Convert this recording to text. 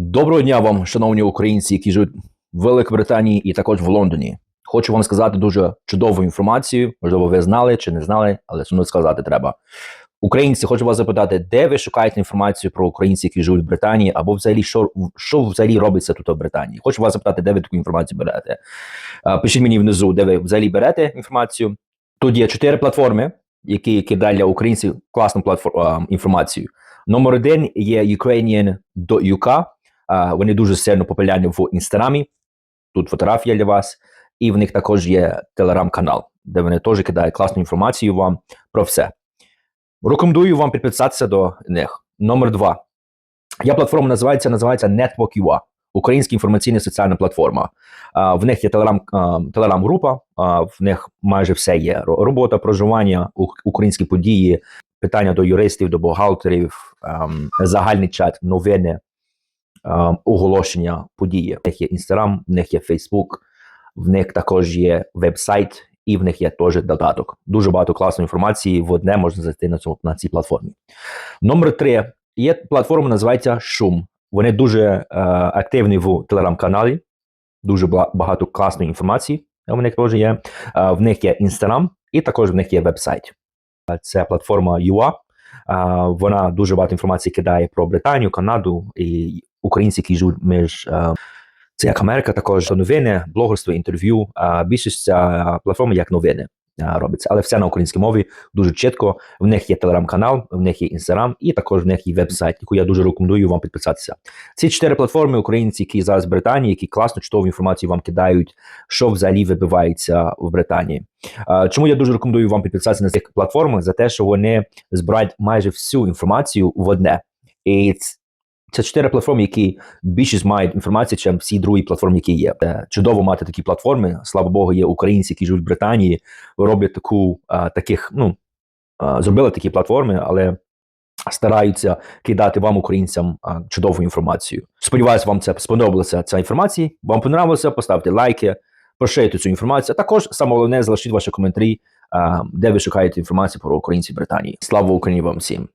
Доброго дня вам, шановні українці, які живуть в Великобританії і також в Лондоні. Хочу вам сказати дуже чудову інформацію. Можливо, ви знали чи не знали, але все сказати треба. Українці, хочу вас запитати, де ви шукаєте інформацію про українців, які живуть в Британії, або взагалі що, що взагалі робиться тут в Британії? Хочу вас запитати, де ви таку інформацію берете. Пишіть мені внизу, де ви взагалі берете інформацію. Тут є чотири платформи, які кидають для українців класну платформ, а, інформацію. Номер один є Ukrainian.uk. А, Вони дуже сильно популярні в інстаграмі. Тут фотографія для вас, і в них також є телеграм-канал, де вони теж кидають класну інформацію вам про все. Рекомендую вам підписатися до них. Номер два. Я платформа називається називається Network.ua. Українська інформаційна соціальна платформа. А, В них є телеграм, а, телеграм-група, а, в них майже все є. Робота, проживання, українські події, питання до юристів, до бухгалтерів, ем, загальний чат, новини, оголошення, події. В них є Instagram, в них є Facebook, в них також є веб-сайт, і в них є теж додаток. Дуже багато класної інформації в одне можна зайти на, цьому, на цій платформі. Номер три. Є платформа, називається Шум. Вони дуже е, активні в телеграм-каналі, дуже багато класної інформації. В них теж є. Е, в них є Instagram, і також в них є веб-сайт. Е, Це платформа UA. Е, Вона дуже багато інформації кидає про Британію, Канаду і українці, які живуть між. е, Це як Америка, також новини, блогерство, інтерв'ю. А більшість ця платформа як новини а, робиться, але все на українській мові дуже чітко. В них є телеграм-канал, в них є інстаграм, і також в них є веб-сайт, яку я дуже рекомендую вам підписатися. Ці чотири платформи українці, які зараз в Британії, які класно чудову інформацію вам кидають, що взагалі вибивається в Британії. Чому я дуже рекомендую вам підписатися на цих платформах за те, що вони збирають майже всю інформацію в одне. І це чотири платформи, які більшість мають інформацію, ніж всі другі платформи, які є. Е, Чудово мати такі платформи. Слава Богу, є українці, які живуть в Британії, роблять таку а, таких, ну а, зробили такі платформи, але стараються кидати вам, українцям, чудову інформацію. Сподіваюсь, вам це сподобалася ця інформація. Вам понравилося, поставте лайки, поширюйте цю інформацію. Також саме головне, залишіть ваші коментарі, де ви шукаєте інформацію про українців Британії. Слава Україні вам всім!